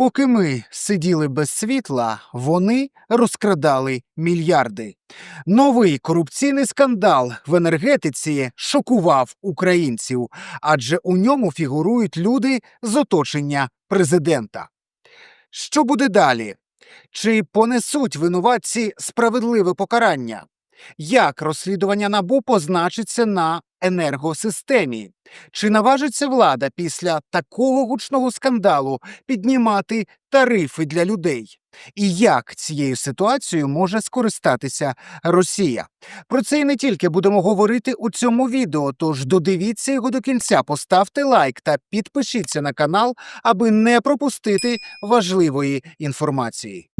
Поки ми сиділи без світла, вони розкрадали мільярди. Новий корупційний скандал в енергетиці шокував українців, адже у ньому фігурують люди з оточення президента. Що буде далі? Чи понесуть винуватці справедливе покарання? Як розслідування НАБУ позначиться на енергосистемі? Чи наважиться влада після такого гучного скандалу піднімати тарифи для людей? І як цією ситуацією може скористатися Росія? Про це і не тільки будемо говорити у цьому відео. Тож додивіться його до кінця, поставте лайк та підпишіться на канал, аби не пропустити важливої інформації.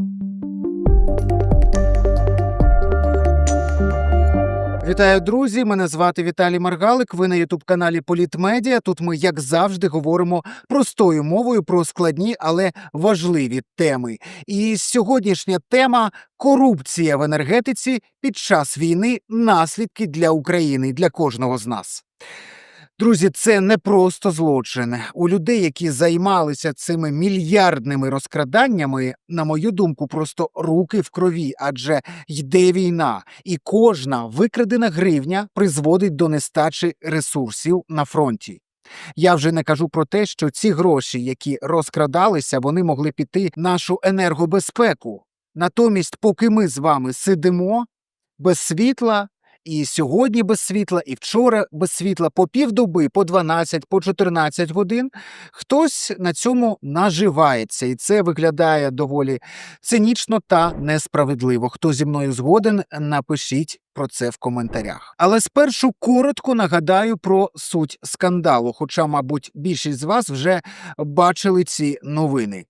Вітаю, друзі! Мене звати Віталій Маргалик. Ви на ютуб-каналі Політмедіа. Тут ми, як завжди, говоримо простою мовою про складні, але важливі теми. І сьогоднішня тема корупція в енергетиці під час війни, наслідки для України, для кожного з нас. Друзі, це не просто злочин. У людей, які займалися цими мільярдними розкраданнями, на мою думку, просто руки в крові, адже йде війна, і кожна викрадена гривня призводить до нестачі ресурсів на фронті. Я вже не кажу про те, що ці гроші, які розкрадалися, вони могли піти нашу енергобезпеку. Натомість, поки ми з вами сидимо без світла, і сьогодні без світла, і вчора без світла по півдоби, по 12, по 14 годин. Хтось на цьому наживається, і це виглядає доволі цинічно та несправедливо. Хто зі мною згоден, напишіть. Про це в коментарях. Але спершу коротко нагадаю про суть скандалу. Хоча, мабуть, більшість з вас вже бачили ці новини.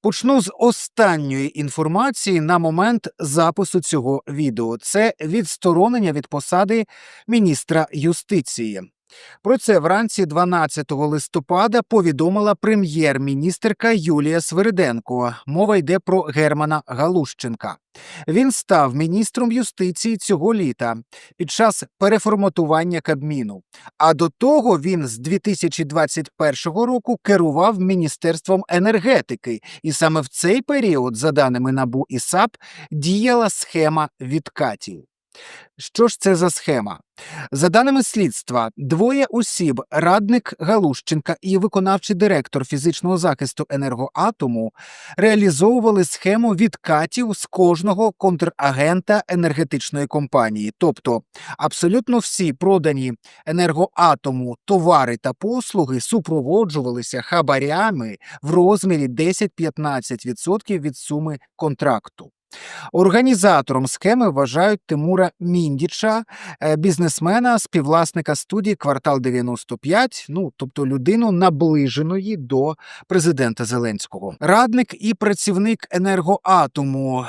Почну з останньої інформації на момент запису цього відео. Це відсторонення від посади міністра юстиції. Про це вранці 12 листопада повідомила прем'єр-міністерка Юлія Свириденко. Мова йде про Германа Галущенка. Він став міністром юстиції цього літа під час переформатування Кабміну. А до того він з 2021 року керував міністерством енергетики, і саме в цей період, за даними НАБУ і САП, діяла схема відкатів. Що ж це за схема? За даними слідства, двоє осіб, радник Галущенка і виконавчий директор фізичного захисту енергоатому, реалізовували схему відкатів з кожного контрагента енергетичної компанії. Тобто абсолютно всі продані енергоатому товари та послуги супроводжувалися хабарями в розмірі 10-15% від суми контракту. Організатором схеми вважають Тимура Міндіча, е, бізнесмена, співвласника студії Квартал 95, ну тобто людину наближеної до президента Зеленського. Радник і працівник енергоатому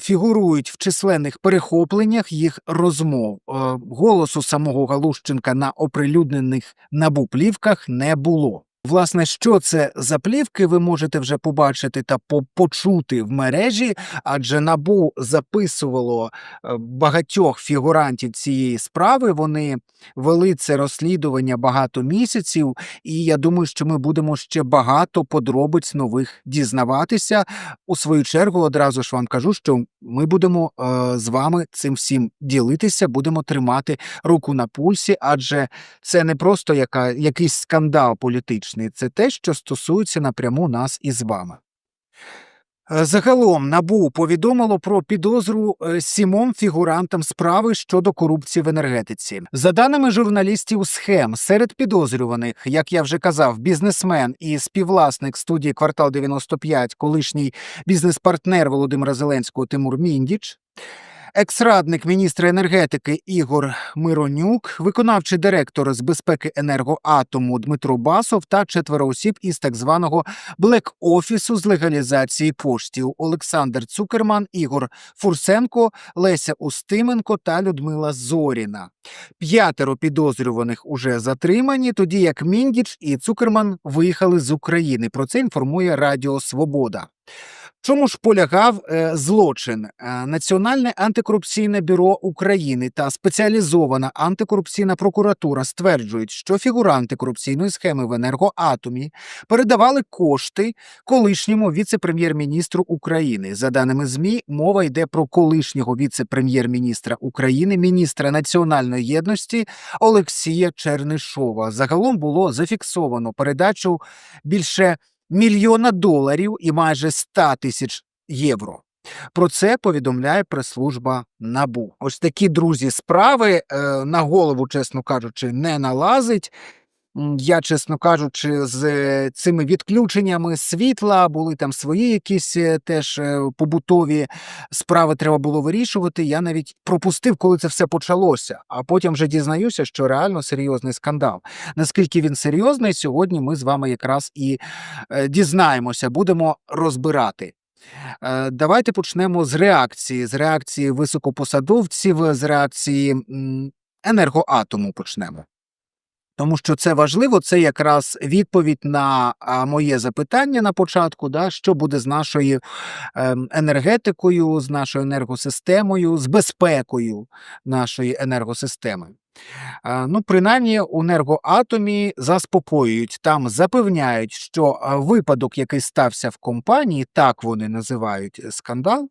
фігурують в численних перехопленнях їх розмов. Е, Голосу самого Галущенка на оприлюднених набу плівках не було. Власне, що це за плівки, ви можете вже побачити та почути в мережі, адже набу записувало е, багатьох фігурантів цієї справи. Вони вели це розслідування багато місяців, і я думаю, що ми будемо ще багато подробиць нових дізнаватися. У свою чергу, одразу ж вам кажу, що ми будемо е, з вами цим всім ділитися, будемо тримати руку на пульсі, адже це не просто яка, якийсь скандал політичний, це те, що стосується напряму нас із вами. Е, Загалом НАБУ повідомило про підозру е, сімом фігурантам справи щодо корупції в енергетиці. За даними журналістів схем, серед підозрюваних, як я вже казав, бізнесмен і співвласник студії Квартал 95, колишній бізнес-партнер Володимира Зеленського Тимур Міндіч. Екс-радник міністра енергетики Ігор Миронюк, виконавчий директор з безпеки енергоатому Дмитро Басов та четверо осіб із так званого блек-офісу з легалізації коштів Олександр Цукерман, Ігор Фурсенко, Леся Устименко та Людмила Зоріна. П'ятеро підозрюваних уже затримані, тоді як Міндіч і Цукерман виїхали з України. Про це інформує Радіо Свобода. Чому ж полягав е, злочин? Е, Національне антикорупційне бюро України та спеціалізована антикорупційна прокуратура стверджують, що фігуранти корупційної схеми в енергоатомі передавали кошти колишньому віце-прем'єр-міністру України. За даними ЗМІ, мова йде про колишнього віце-прем'єр-міністра України, міністра національної єдності Олексія Чернишова. Загалом було зафіксовано передачу більше мільйона доларів і майже 100 тисяч євро. Про це повідомляє прес-служба НАБУ. Ось такі друзі справи е, на голову, чесно кажучи, не налазить. Я, чесно кажучи, з е, цими відключеннями світла були там свої якісь е, теж е, побутові справи треба було вирішувати. Я навіть пропустив, коли це все почалося. А потім вже дізнаюся, що реально серйозний скандал. Наскільки він серйозний, сьогодні ми з вами якраз і дізнаємося, будемо розбирати. Давайте почнемо з реакції, з реакції високопосадовців, з реакції енергоатому почнемо. Тому що це важливо, це якраз відповідь на моє запитання на початку, да, що буде з нашою ем, енергетикою, з нашою енергосистемою, з безпекою нашої енергосистеми. Ну, принаймні, у енергоатомі заспокоюють, там запевняють, що випадок, який стався в компанії, так вони називають е, скандал,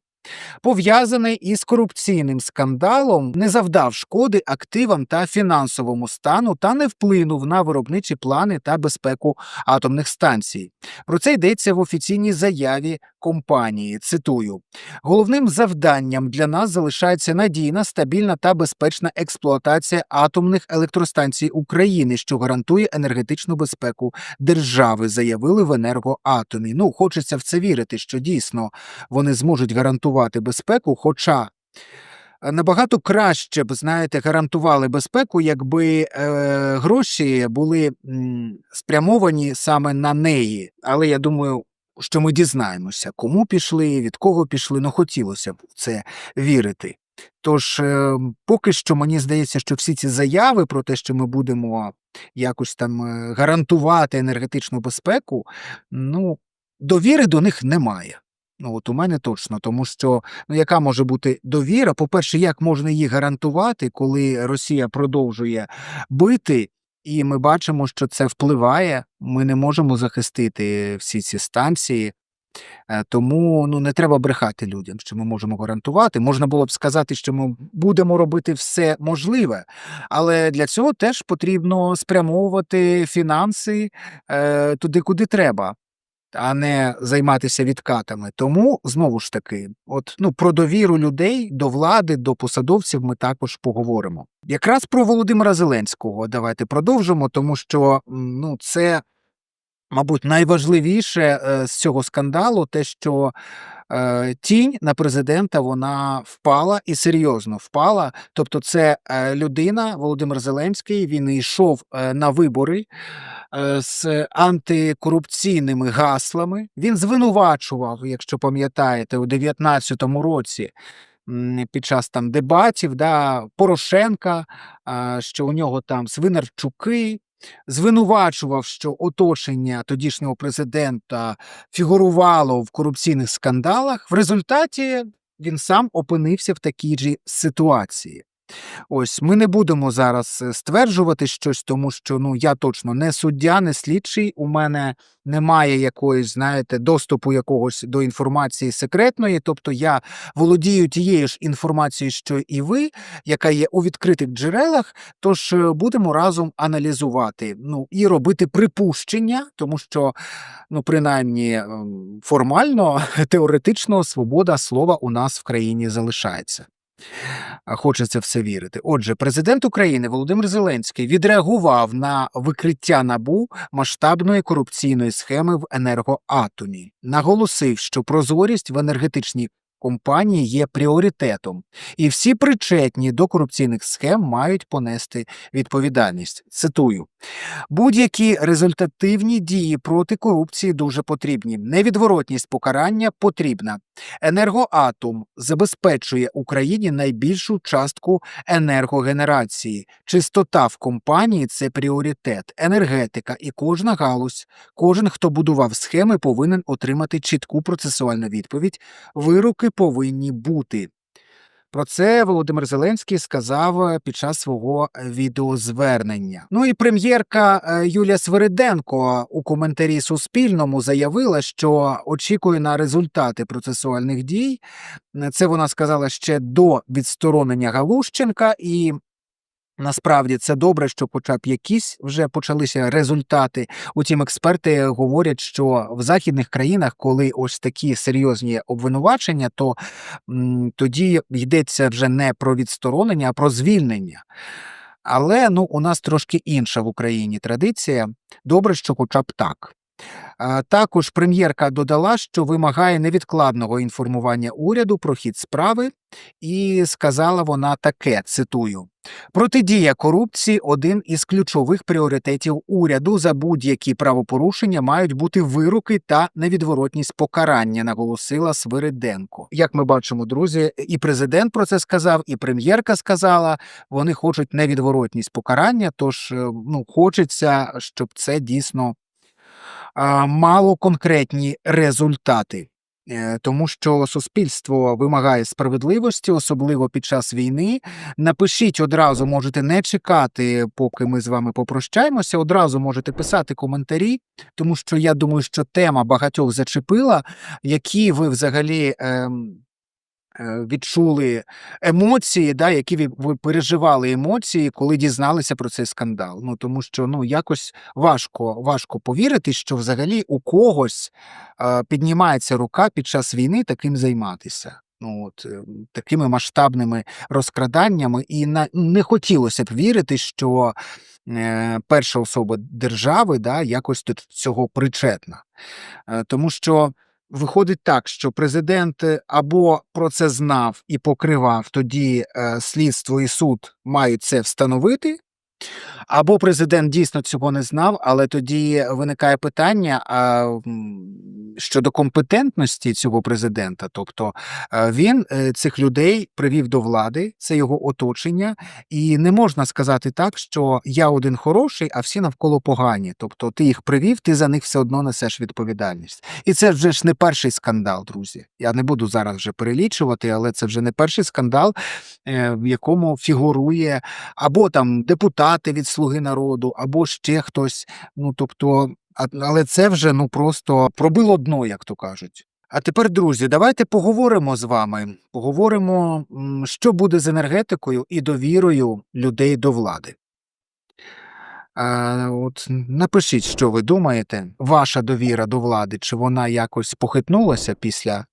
пов'язаний із корупційним скандалом, не завдав шкоди активам та фінансовому стану та не вплинув на виробничі плани та безпеку атомних станцій. Про це йдеться в офіційній заяві компанії. Цитую: головним завданням для нас залишається надійна, стабільна та безпечна експлуатація атомних електростанцій України, що гарантує енергетичну безпеку держави, заявили в енергоатомі. Ну, хочеться в це вірити, що дійсно вони зможуть гарантувати безпеку, хоча. е, Набагато краще б, знаєте, гарантували безпеку, якби е, гроші були м, спрямовані саме на неї. Але я думаю, що ми дізнаємося, кому пішли, від кого пішли. Ну, хотілося б в це вірити. Тож, е, поки що мені здається, що всі ці заяви про те, що ми будемо якось там е, гарантувати енергетичну безпеку, ну, довіри до них немає. Ну, от у мене точно, тому що ну, яка може бути довіра? По-перше, як можна її гарантувати, коли Росія продовжує бити, і ми бачимо, що це впливає. Ми не можемо захистити всі ці станції. Е, Тому ну, не треба брехати людям, що ми можемо гарантувати. Можна було б сказати, що ми будемо робити все можливе, але для цього теж потрібно спрямовувати фінанси е, туди, куди треба а не займатися відкатами. Тому знову ж таки, от ну про довіру людей до влади, до посадовців ми також поговоримо. Якраз про Володимира Зеленського давайте продовжимо, тому що ну це. Мабуть, найважливіше е, з цього скандалу те, що е, тінь на президента вона впала і серйозно впала. Тобто, це е, людина Володимир Зеленський. Він йшов на вибори з антикорупційними гаслами. Він звинувачував, якщо пам'ятаєте, у 19-му році. Під час там дебатів да, Порошенка, що у нього там свинарчуки, звинувачував, що оточення тодішнього президента фігурувало в корупційних скандалах. В результаті він сам опинився в такій же ситуації. Ось ми не будемо зараз е, стверджувати щось, тому що ну я точно не суддя, не слідчий. У мене немає якоїсь, знаєте, доступу якогось до інформації секретної. Тобто я володію тією ж інформацією, що і ви, яка є у відкритих джерелах. Тож е, будемо разом аналізувати ну і робити припущення, тому що, ну принаймні ем, формально, теоретично, свобода слова у нас в країні залишається. Хочеться все вірити. Отже, президент України Володимир Зеленський відреагував на викриття набу масштабної корупційної схеми в енергоатомі, наголосив, що прозорість в енергетичній компанії є пріоритетом, і всі причетні до корупційних схем мають понести відповідальність. Цитую. Будь-які результативні дії проти корупції дуже потрібні. Невідворотність покарання потрібна. Енергоатом забезпечує Україні найбільшу частку енергогенерації. Чистота в компанії це пріоритет, енергетика і кожна галузь. Кожен, хто будував схеми, повинен отримати чітку процесуальну відповідь. Вироки повинні бути. Про це Володимир Зеленський сказав е, під час свого е, відеозвернення. Ну і прем'єрка е, Юлія Свириденко у коментарі Суспільному заявила, що очікує на результати процесуальних дій. Це вона сказала ще до відсторонення Галущенка, і насправді це добре, що хоча б якісь вже почалися результати. Утім, експерти говорять, що в західних країнах, коли ось такі серйозні обвинувачення, то м, тоді йдеться вже не про відсторонення, а про звільнення. Але ну, у нас трошки інша в Україні традиція. Добре, що хоча б так. Також прем'єрка додала, що вимагає невідкладного інформування уряду про хід справи, і сказала вона таке: цитую: протидія корупції один із ключових пріоритетів уряду. За будь-які правопорушення мають бути вироки та невідворотність покарання, наголосила Свириденко. Як ми бачимо, друзі, і президент про це сказав, і прем'єрка сказала. Вони хочуть невідворотність покарання. Тож е, ну хочеться, щоб це дійсно мало конкретні результати. Е, Тому що суспільство вимагає справедливості, особливо під час війни. Напишіть одразу, можете не чекати, поки ми з вами попрощаємося. Одразу можете писати коментарі, тому що я думаю, що тема багатьох зачепила, які ви взагалі. е, Відчули емоції, да, які ви- ви переживали емоції, коли дізналися про цей скандал. Ну тому що ну якось важко, важко повірити, що взагалі у когось е, піднімається рука під час війни таким займатися. Ну от е, такими масштабними розкраданнями, і на не хотілося б вірити, що е, перша особа держави да, якось до цього причетна. Е, тому що виходить так, що президент е, або про це знав і покривав, тоді е, слідство і суд мають це встановити. Або президент дійсно цього не знав, але тоді виникає питання а, щодо компетентності цього президента. Тобто е, він е, цих людей привів до влади, це його оточення, і не можна сказати так, що я один хороший, а всі навколо погані. Тобто ти їх привів, ти за них все одно несеш відповідальність. І це вже ж не перший скандал, друзі. Я не буду зараз вже перелічувати, але це вже не перший скандал, е, в якому фігурує або там депутати від слуги народу, або ще хтось. Ну тобто, але це вже ну просто пробило дно, як то кажуть. А тепер, друзі, давайте поговоримо з вами. Поговоримо, що буде з енергетикою і довірою людей до влади. А, от напишіть, що ви думаєте, ваша довіра до влади, чи вона якось похитнулася після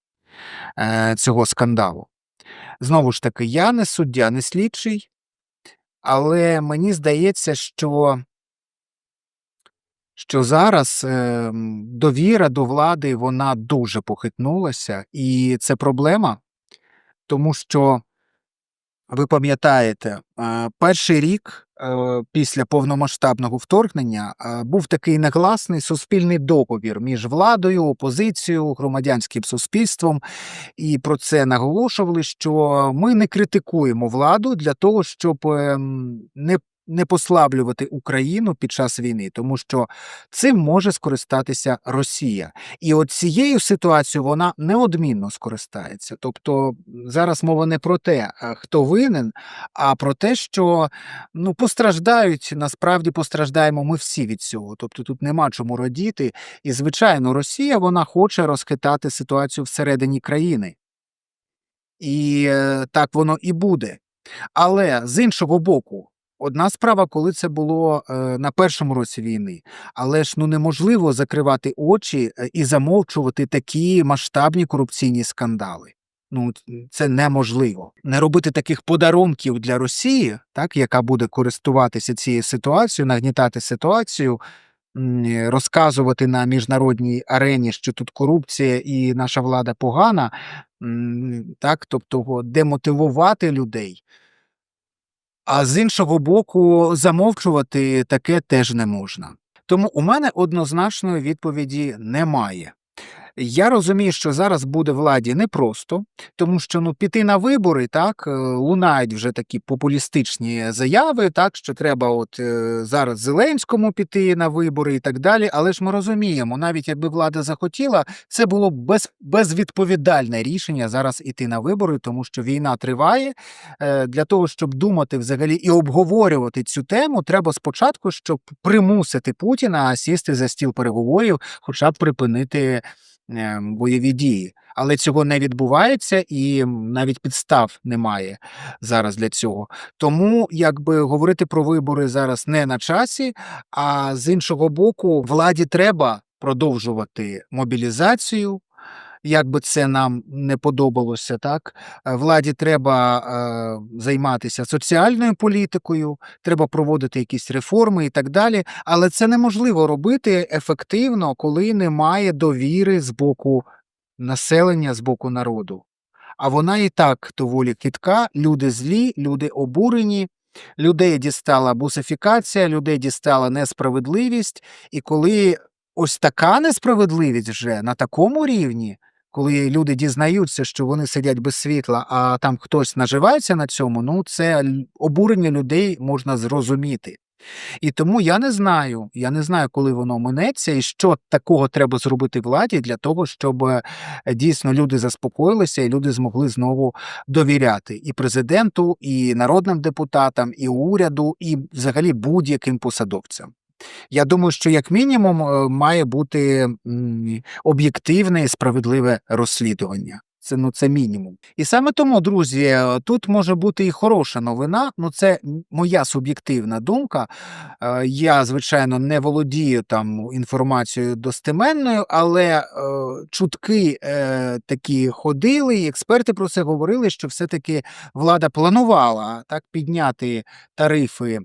е, цього скандалу. Знову ж таки, я не суддя, не слідчий, але мені здається, що, що зараз е, довіра до влади вона дуже похитнулася, і це проблема, тому що ви пам'ятаєте, перший рік після повномасштабного вторгнення е, був такий негласний суспільний договір між владою, опозицією, громадянським суспільством, і про це наголошували, що ми не критикуємо владу для того, щоб ем, не не послаблювати Україну під час війни, тому що цим може скористатися Росія. І от цією ситуацією вона неодмінно скористається. Тобто зараз мова не про те, е, хто винен, а про те, що ну постраждають, насправді постраждаємо ми всі від цього. Тобто тут нема чому радіти. І, звичайно, Росія вона хоче розхитати ситуацію всередині країни. І е, так воно і буде. Але з іншого боку, одна справа, коли це було е, на першому році війни, але ж ну неможливо закривати очі е, і замовчувати такі масштабні корупційні скандали. Ну, це неможливо. Не робити таких подарунків для Росії, так, яка буде користуватися цією ситуацією, нагнітати ситуацію. розказувати на міжнародній арені, що тут корупція і наша влада погана, так, тобто демотивувати людей. А з іншого боку, замовчувати таке теж не можна. Тому у мене однозначної відповіді немає. Я розумію, що зараз буде владі непросто, тому що ну піти на вибори, так е, лунають вже такі популістичні заяви, так що треба, от е, зараз Зеленському піти на вибори і так далі. Але ж ми розуміємо, навіть якби влада захотіла, це було б без, безвідповідальне рішення зараз іти на вибори, тому що війна триває. Е, Для того, щоб думати взагалі і обговорювати цю тему, треба спочатку, щоб примусити Путіна сісти за стіл переговорів, хоча б припинити бойові дії. Але цього не відбувається, і навіть підстав немає зараз для цього. Тому якби говорити про вибори зараз не на часі. А з іншого боку, владі треба продовжувати мобілізацію. Як би це нам не подобалося, так Е, владі треба е, займатися соціальною політикою, треба проводити якісь реформи і так далі. Але це неможливо робити ефективно, коли немає довіри з боку населення, з боку народу. А вона і так доволі кітка. Люди злі, люди обурені, людей дістала бусифікація, людей дістала несправедливість. І коли ось така несправедливість вже на такому рівні, коли люди дізнаються, що вони сидять без світла, а там хтось наживається на цьому, ну це обурення людей можна зрозуміти. І тому я не знаю, я не знаю, коли воно минеться, і що такого треба зробити владі для того, щоб е, дійсно люди заспокоїлися і люди змогли знову довіряти і президенту, і народним депутатам, і уряду, і взагалі будь-яким посадовцям. Я думаю, що як мінімум е, має бути об'єктивне і справедливе розслідування. Це ну це мінімум. І саме тому, друзі, е, тут може бути і хороша новина. Ну це моя суб'єктивна думка. Е, Я, звичайно, не володію там інформацією достеменною, але чутки такі ходили, і експерти про це говорили, що все-таки влада планувала так підняти тарифи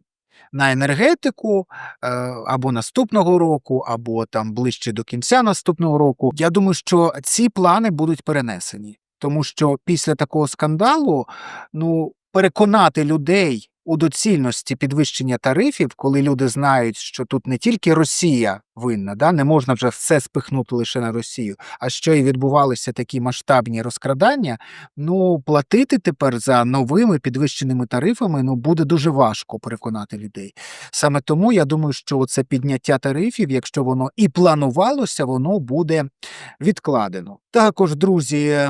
на енергетику е, або наступного року, або там ближче до кінця наступного року. Я думаю, що ці плани будуть перенесені, тому що після такого скандалу ну переконати людей у доцільності підвищення тарифів, коли люди знають, що тут не тільки Росія винна, да, не можна вже все спихнути лише на Росію, а що і відбувалися такі масштабні розкрадання. Ну платити тепер за новими підвищеними тарифами ну буде дуже важко переконати людей. Саме тому я думаю, що це підняття тарифів, якщо воно і планувалося, воно буде відкладено. Також, друзі.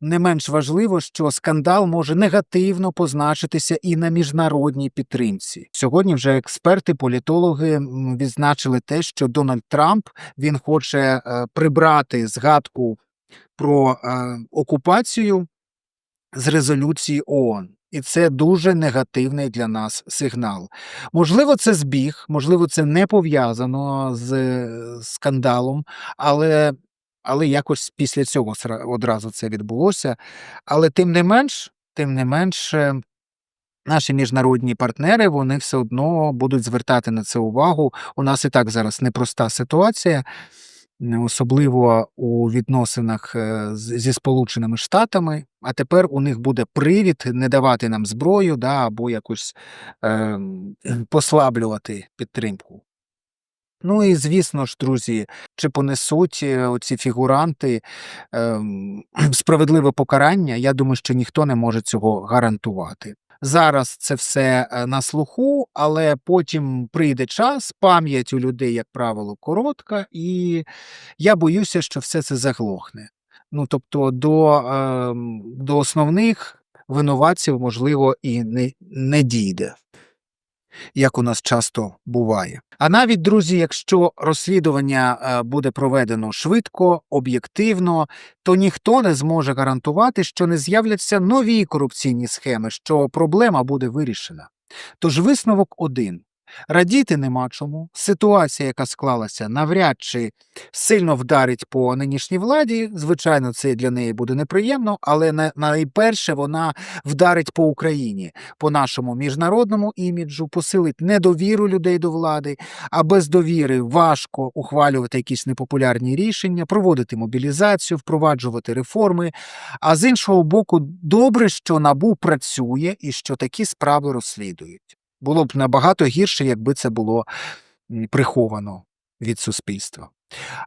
Не менш важливо, що скандал може негативно позначитися і на міжнародній підтримці. Сьогодні вже експерти, політологи відзначили те, що Дональд Трамп він хоче е, прибрати згадку про е, окупацію з резолюції ООН. І це дуже негативний для нас сигнал. Можливо, це збіг, можливо, це не пов'язано з е, скандалом, але, але якось після цього одразу це відбулося. Але тим не менш, тим не менш, е, наші міжнародні партнери вони все одно будуть звертати на це увагу. У нас і так зараз непроста ситуація, особливо у відносинах е, зі Сполученими Штатами. А тепер у них буде привід не давати нам зброю, да, або якось ем, послаблювати підтримку. Ну і звісно ж, друзі, чи понесуть е, оці фігуранти ем, справедливе покарання? Я думаю, що ніхто не може цього гарантувати. Зараз це все е, на слуху, але потім прийде час, пам'ять у людей, як правило, коротка, і я боюся, що все це заглохне. Ну тобто, до, ем, до основних винуватців, можливо, і не, не дійде як у нас часто буває. А навіть, друзі, якщо розслідування е, буде проведено швидко, об'єктивно, то ніхто не зможе гарантувати, що не з'являться нові корупційні схеми, що проблема буде вирішена. Тож висновок один. Радіти нема чому. Ситуація, яка склалася, навряд чи сильно вдарить по нинішній владі. Звичайно, це для неї буде неприємно, але на- найперше вона вдарить по Україні, по нашому міжнародному іміджу, посилить недовіру людей до влади, а без довіри важко ухвалювати якісь непопулярні рішення, проводити мобілізацію, впроваджувати реформи. А з іншого боку, добре, що набу працює і що такі справи розслідують. Було б набагато гірше, якби це було приховано від суспільства.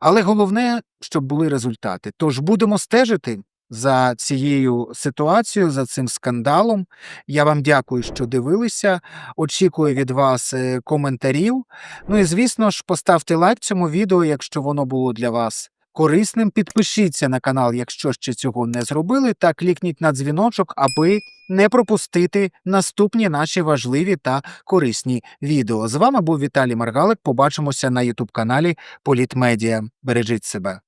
Але головне, щоб були результати. Тож будемо стежити за цією ситуацією, за цим скандалом. Я вам дякую, що дивилися. Очікую від вас е, коментарів. Ну і звісно ж, поставте лайк цьому відео, якщо воно було для вас корисним. Підпишіться на канал, якщо ще цього не зробили, та клікніть на дзвіночок, аби не пропустити наступні наші важливі та корисні відео. З вами був Віталій Маргалик. Побачимося на Ютуб каналі Політмедіа. Бережіть себе.